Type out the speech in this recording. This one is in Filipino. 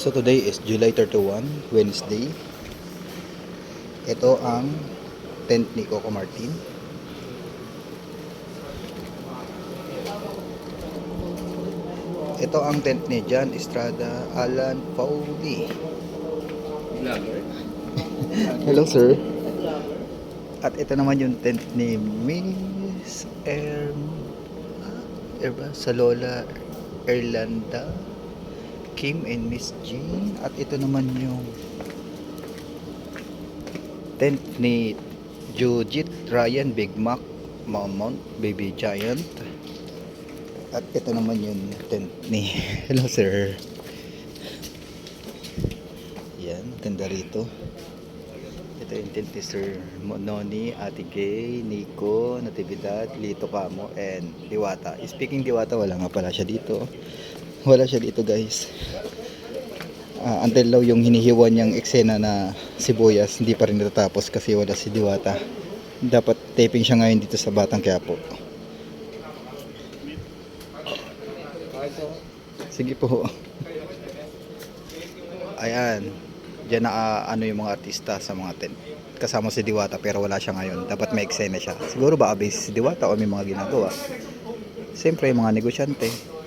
So today is July 31, Wednesday. Ito ang tent ni Coco Martin. Ito ang tent ni John Estrada Alan Pauli. Hello sir. At ito naman yung tent ni Miss Erm Erba sa Lola Erlanda Kim and Miss Jean at ito naman yung tent ni Jujit Ryan Big Mac Mount Baby Giant at ito naman yung tent ni Hello sir yan tenda rito ito yung tent ni Sir Noni, Ate Gay, Nico, Natividad, Lito Kamo, and Diwata. Speaking Diwata, wala nga pala siya dito. Wala siya dito guys. Ah, until daw yung hinihiwa niyang eksena na sibuyas, hindi pa rin natatapos kasi wala si Diwata. Dapat taping siya ngayon dito sa Batang Quiapo. Sige po. Ayan. Diyan na ah, ano yung mga artista sa mga tent. Kasama si Diwata pero wala siya ngayon. Dapat may eksena siya. Siguro ba abis si Diwata o may mga ginagawa. Siyempre yung mga negosyante.